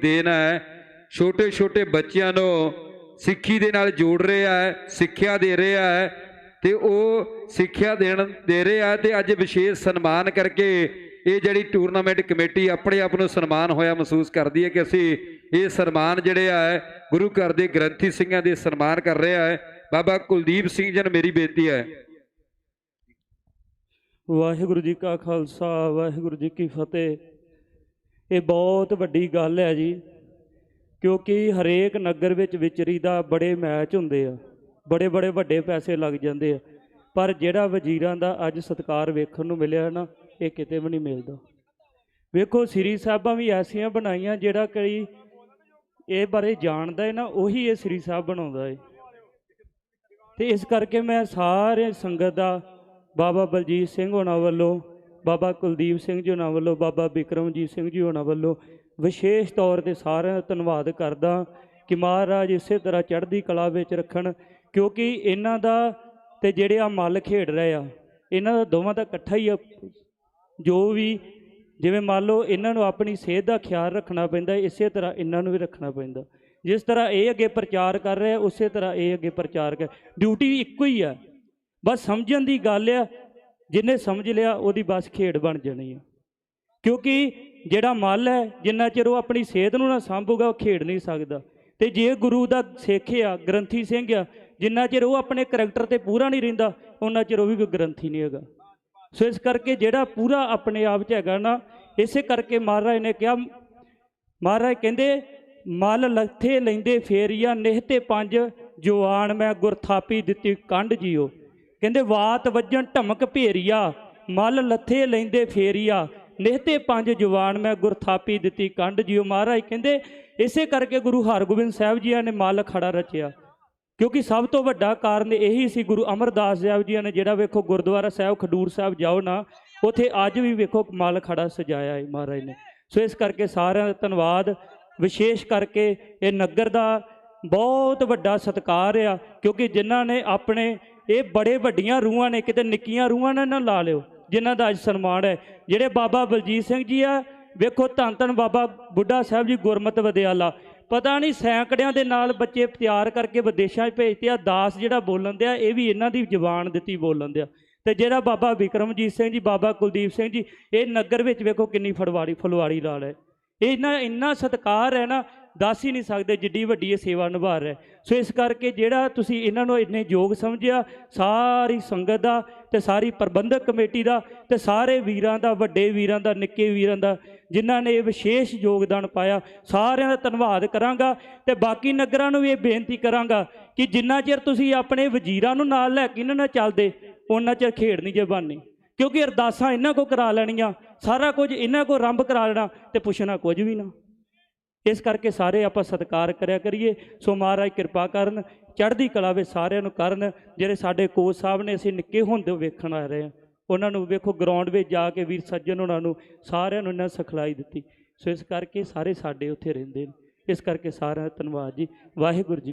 ਦੇਣਾ ਹੈ। ਛੋਟੇ ਛੋਟੇ ਬੱਚਿਆਂ ਨੂੰ ਸਿੱਖੀ ਦੇ ਨਾਲ ਜੋੜ ਰਿਹਾ ਹੈ, ਸਿੱਖਿਆ ਦੇ ਰਿਹਾ ਹੈ ਤੇ ਉਹ ਸਿੱਖਿਆ ਦੇਣ ਦੇ ਰਿਹਾ ਤੇ ਅੱਜ ਵਿਸ਼ੇਸ਼ ਸਨਮਾਨ ਕਰਕੇ ਇਹ ਜਿਹੜੀ ਟੂਰਨਾਮੈਂਟ ਕਮੇਟੀ ਆਪਣੇ ਆਪ ਨੂੰ ਸਨਮਾਨ ਹੋਇਆ ਮਹਿਸੂਸ ਕਰਦੀ ਹੈ ਕਿ ਅਸੀਂ ਇਹ ਸਨਮਾਨ ਜਿਹੜੇ ਆ ਹੈ ਗੁਰੂ ਘਰ ਦੇ ਗ੍ਰੰਥੀ ਸਿੰਘਾਂ ਦੇ ਸਨਮਾਨ ਕਰ ਰਿਹਾ ਹੈ। ਬਾਬਾ ਕੁਲਦੀਪ ਸਿੰਘ ਜੀ ਮੇਰੀ ਬੇਨਤੀ ਹੈ। ਵਾਹਿਗੁਰੂ ਜੀ ਕਾ ਖਾਲਸਾ, ਵਾਹਿਗੁਰੂ ਜੀ ਕੀ ਫਤਿਹ। ਇਹ ਬਹੁਤ ਵੱਡੀ ਗੱਲ ਹੈ ਜੀ, ਕਿਉਂਕਿ ਹਰੇਕ ਨਗਰ ਵਿੱਚ ਵਿਚਰੀ ਦਾ ਬੜੇ ਮੈਚ ਹੁੰਦੇ ਆ, ਬੜੇ ਬੜੇ ਵੱਡੇ ਪੈਸੇ ਲੱਗ ਜਾਂਦੇ ਆ, ਪਰ ਜਿਹੜਾ ਵਜ਼ੀਰਾਂ ਦਾ ਅੱਜ ਸਤਕਾਰ ਵੇਖਣ ਨੂੰ ਮਿਲਿਆ ਨਾ, ਇਹ ਕਿਤੇ ਵੀ ਨਹੀਂ ਮਿਲਦਾ। ਵੇਖੋ, ਸ੍ਰੀ ਸਾਹਿਬਾਂ ਵੀ ਐਸੀਆਂ ਬਣਾਈਆਂ ਜਿਹੜਾ ਕਈ ਇਹ ਬਾਰੇ ਜਾਣਦਾ ਹੈ ਨਾ, ਉਹੀ ਇਹ ਸ੍ਰੀ ਸਾਹਿਬ ਬਣਾਉਂਦਾ ਹੈ ਤੇ ਇਸ ਕਰਕੇ ਮੈਂ ਸਾਰੇ ਸੰਗਤ ਦਾ ਬਾਬਾ ਬਲਜੀਤ ਸਿੰਘ ਹੋਣਾ ਵੱਲੋਂ ਬਾਬਾ ਕੁਲਦੀਪ ਸਿੰਘ ਜੀ ਉਹਨਾਂ ਵੱਲੋਂ, ਬਾਬਾ ਬਿਕਰਮਜੀਤ ਸਿੰਘ ਜੀ ਉਹਨਾਂ ਵੱਲੋਂ ਵਿਸ਼ੇਸ਼ ਤੌਰ ਤੇ ਸਾਰਿਆਂ ਦਾ ਧੰਨਵਾਦ ਕਰਦਾ ਕਿ ਮਹਾਰਾਜ ਇਸੇ ਤਰ੍ਹਾਂ ਚੜ੍ਹਦੀ ਕਲਾ ਵਿੱਚ ਰੱਖਣ, ਕਿਉਂਕਿ ਇਹਨਾਂ ਦਾ ਤੇ ਜਿਹੜੇ ਆ ਮੱਲ ਖੇਡ ਰਹੇ ਆ, ਇਹਨਾਂ ਦਾ ਦੋਵਾਂ ਦਾ ਇਕੱਠਾ ਹੀ ਆ। ਜੋ ਵੀ ਜਿਵੇਂ ਮੰਨ ਲਓ ਇਹਨਾਂ ਨੂੰ ਆਪਣੀ ਸਿਹਤ ਦਾ ਖਿਆਲ ਰੱਖਣਾ ਪੈਂਦਾ, ਇਸੇ ਤਰ੍ਹਾਂ ਇਹਨਾਂ ਨੂੰ ਵੀ ਰੱਖਣਾ ਪੈਂਦਾ। ਜਿਸ ਤਰ੍ਹਾਂ ਇਹ ਅੱਗੇ ਪ੍ਰਚਾਰ ਕਰ ਰਿਹਾ ਉਸੇ ਤਰ੍ਹਾਂ ਇਹ ਅੱਗੇ ਪ੍ਰਚਾਰ ਕਰ ਡਿਊਟੀ ਇੱਕੋ ਹੀ ਆ। ਬਸ ਸਮਝਣ ਦੀ ਗੱਲ ਆ ਜਿੰਨੇ ਸਮਝ ਲਿਆ ਉਹਦੀ ਬਸ ਖੇਡ ਬਣ ਜਾਣੀ ਆ। ਕਿਉਂਕਿ ਜਿਹੜਾ ਮੱਲ ਹੈ, ਜਿੰਨਾ ਚਿਰ ਉਹ ਆਪਣੀ ਸਿਹਤ ਨੂੰ ਨਾ ਸੰਭੂਗਾ, ਉਹ ਖੇਡ ਨਹੀਂ ਸਕਦਾ। ਤੇ ਜੇ ਗੁਰੂ ਦਾ ਸਿੱਖ ਆ, ਗ੍ਰੰਥੀ ਸਿੰਘ ਆ, ਜਿੰਨਾ ਚਿਰ ਉਹ ਆਪਣੇ ਕਰੈਕਟਰ ਤੇ ਪੂਰਾ ਨਹੀਂ ਰਹਿੰਦਾ ਉਹਨਾਂ ਚਿਰ ਉਹ ਵੀ ਕੋਈ ਗ੍ਰੰਥੀ ਨਹੀਂ ਹੈਗਾ। ਸੋ ਇਸ ਕਰਕੇ ਜਿਹੜਾ ਪੂਰਾ ਆਪਣੇ ਆਪ 'ਚ ਹੈਗਾ ਨਾ, ਇਸੇ ਕਰਕੇ ਮਹਾਰਾਜ ਨੇ ਕਿਹਾ, ਮਹਾਰਾਜ ਕਹਿੰਦੇ, ਮਲ ਲੱਥੇ ਲੈਂਦੇ ਫੇਰੀਆ, ਨਿਹਤੇ ਪੰਜ ਜਵਾਨ ਮੈਂ ਗੁਰਥਾਪੀ ਦਿੱਤੀ, ਕੰਡ ਜੀਓ। ਕਹਿੰਦੇ, ਵਾਤ ਵੱਜਣ ਢਮਕ ਭੇਰੀਆ, ਮਲ ਲੱਥੇ ਲੈਂਦੇ ਫੇਰੀਆ। ਨਿਹਤੇ ਪੰਜ ਜਵਾਨ ਮੈਂ ਗੁਰਥਾਪੀ ਦਿੱਤੀ ਕੰਡ ਜੀਓ ਮਹਾਰਾਜ। ਕਹਿੰਦੇ, ਇਸੇ ਕਰਕੇ ਗੁਰੂ ਹਰਗੋਬਿੰਦ ਸਾਹਿਬ ਜੀਆਂ ਨੇ ਮਲ ਖੜਾ ਰਚਿਆ। ਕਿਉਂਕਿ ਸਭ ਤੋਂ ਵੱਡਾ ਕਾਰਨ ਇਹੀ ਸੀ ਗੁਰੂ ਅਮਰਦਾਸ ਸਾਹਿਬ ਜੀ ਨੇ, ਜਿਹੜਾ ਵੇਖੋ ਗੁਰਦੁਆਰਾ ਸਾਹਿਬ, ਖਡੂਰ ਸਾਹਿਬ ਜਾਓ ਨਾ, ਉੱਥੇ ਅੱਜ ਵੀ ਵੇਖੋ ਮਾਲ ਖੜਾ ਸਜਾਇਆ ਹੈ ਮਹਾਰਾਜ ਨੇ। ਸੋ ਇਸ ਕਰਕੇ ਸਾਰਿਆਂ ਦਾ ਧੰਨਵਾਦ। ਵਿਸ਼ੇਸ਼ ਕਰਕੇ ਇਹ ਨਗਰ ਦਾ ਬਹੁਤ ਵੱਡਾ ਸਤਿਕਾਰ ਆ, ਕਿਉਂਕਿ ਜਿਨ੍ਹਾਂ ਨੇ ਆਪਣੇ ਇਹ ਬੜੇ ਵੱਡੀਆਂ ਰੂਹਾਂ ਨੇ, ਕਿਤੇ ਨਿੱਕੀਆਂ ਰੂਹਾਂ ਨਾਲ ਨਾ ਲਾ ਲਿਓ, ਜਿਨ੍ਹਾਂ ਦਾ ਅੱਜ ਸਨਮਾਨ ਹੈ। ਜਿਹੜੇ ਬਾਬਾ ਬਲਜੀਤ ਸਿੰਘ ਜੀ ਆ, ਵੇਖੋ ਧੰਨ ਧੰਨ ਬਾਬਾ ਬੁੱਢਾ ਸਾਹਿਬ ਜੀ ਗੁਰਮਤ ਵਿਦਿਆਲਾ ਪਤਾ ਨਹੀਂ ਸੈਂਕੜਿਆਂ ਦੇ ਨਾਲ ਬੱਚੇ ਤਿਆਰ ਕਰਕੇ ਵਿਦੇਸ਼ਾਂ 'ਚ ਭੇਜਦੇ ਆ, ਦਾਸ ਜਿਹੜਾ ਬੋਲਣ ਦਿਆ, ਇਹ ਵੀ ਇਹਨਾਂ ਦੀ ਜ਼ੁਬਾਨ ਦਿੱਤੀ ਬੋਲਣ ਦਿਆ। ਤੇ ਜਿਹੜਾ ਬਾਬਾ ਵਿਕਰਮਜੀਤ ਸਿੰਘ ਜੀ, ਬਾਬਾ ਕੁਲਦੀਪ ਸਿੰਘ ਜੀ, ਇਹ ਨਗਰ ਵਿੱਚ ਵੇਖੋ ਕਿੰਨੀ ਫੜਵਾੜੀ ਫੁਲਵਾੜੀ ਲਾ ਲੈ ਇਹਨਾਂ ਇੰਨਾ ਇੰਨਾ ਸਤਿਕਾਰ ਹੈ ਨਾ ਦੱਸ ਹੀ ਨਹੀਂ ਸਕਦੇ ਜਿੱਡੀ ਵੱਡੀ ਇਹ ਸੇਵਾ ਨਿਭਾ ਰਿਹਾ ਸੋ ਇਸ ਕਰਕੇ ਜਿਹੜਾ ਤੁਸੀਂ ਇਹਨਾਂ ਨੂੰ ਇੰਨੇ ਯੋਗ ਸਮਝਿਆ, ਸਾਰੀ ਸੰਗਤ ਦਾ ਤੇ ਸਾਰੀ ਪ੍ਰਬੰਧਕ ਕਮੇਟੀ ਦਾ ਤੇ ਸਾਰੇ ਵੀਰਾਂ ਦਾ, ਵੱਡੇ ਵੀਰਾਂ ਦਾ, ਨਿੱਕੇ ਵੀਰਾਂ ਦਾ, ਜਿਨ੍ਹਾਂ ਨੇ ਇਹ ਵਿਸ਼ੇਸ਼ ਯੋਗਦਾਨ ਪਾਇਆ, ਸਾਰਿਆਂ ਦਾ ਧੰਨਵਾਦ ਕਰਾਂਗਾ ਤੇ ਬਾਕੀ ਨਗਰਾਂ ਨੂੰ ਵੀ ਇਹ ਬੇਨਤੀ ਕਰਾਂਗਾ ਕਿ ਜਿੰਨਾ ਚਿਰ ਤੁਸੀਂ ਆਪਣੇ ਵਜ਼ੀਰਾਂ ਨੂੰ ਨਾਲ ਲੈ ਕੇ ਇਹਨਾਂ ਨਾਲ ਚੱਲਦੇ ਉਹਨਾਂ ਚਿਰ ਖੇਡ ਨਹੀਂ ਜੇ ਬਣਨੀ। ਕਿਉਂਕਿ ਅਰਦਾਸਾਂ ਇਹਨਾਂ ਕੋ ਕਰਾ ਲੈਣੀਆਂ, ਸਾਰਾ ਕੁਝ ਇਹਨਾਂ ਕੋ ਆਰੰਭ ਕਰਾ ਲੈਣਾ ਤੇ ਪੁੱਛਣਾ ਕੁਝ ਵੀ ਨਾ। ਇਸ ਕਰਕੇ ਸਾਰੇ ਆਪਾਂ ਸਤਿਕਾਰ ਕਰਿਆ ਕਰੀਏ। ਸੋ ਮਹਾਰਾਜ ਕਿਰਪਾ ਕਰਨ, ਚੜ੍ਹਦੀ ਕਲਾ ਵਿੱਚ ਸਾਰਿਆਂ ਨੂੰ ਕਰਨ, ਜਿਹੜੇ ਸਾਡੇ ਕੋਚ ਸਾਹਿਬ ਨੇ ਅਸੀਂ ਨਿੱਕੇ ਹੁੰਦੇ ਵੇਖਣ ਆ ਰਹੇ ਹਾਂ। ਉਹਨਾਂ ਨੂੰ ਵੇਖੋ ਗਰਾਊਂਡ ਵਿੱਚ ਜਾ ਕੇ ਵੀਰ ਸੱਜਣ ਉਹਨਾਂ ਨੂੰ ਸਾਰਿਆਂ ਨੂੰ ਇਹਨਾਂ ਸਿਖਲਾਈ ਦਿੱਤੀ। ਸੋ ਇਸ ਕਰਕੇ ਸਾਰੇ ਸਾਡੇ ਉੱਥੇ ਰਹਿੰਦੇ ਨੇ। ਇਸ ਕਰਕੇ ਸਾਰਿਆਂ ਦਾ ਧੰਨਵਾਦ ਜੀ। ਵਾਹਿਗੁਰੂ ਜੀ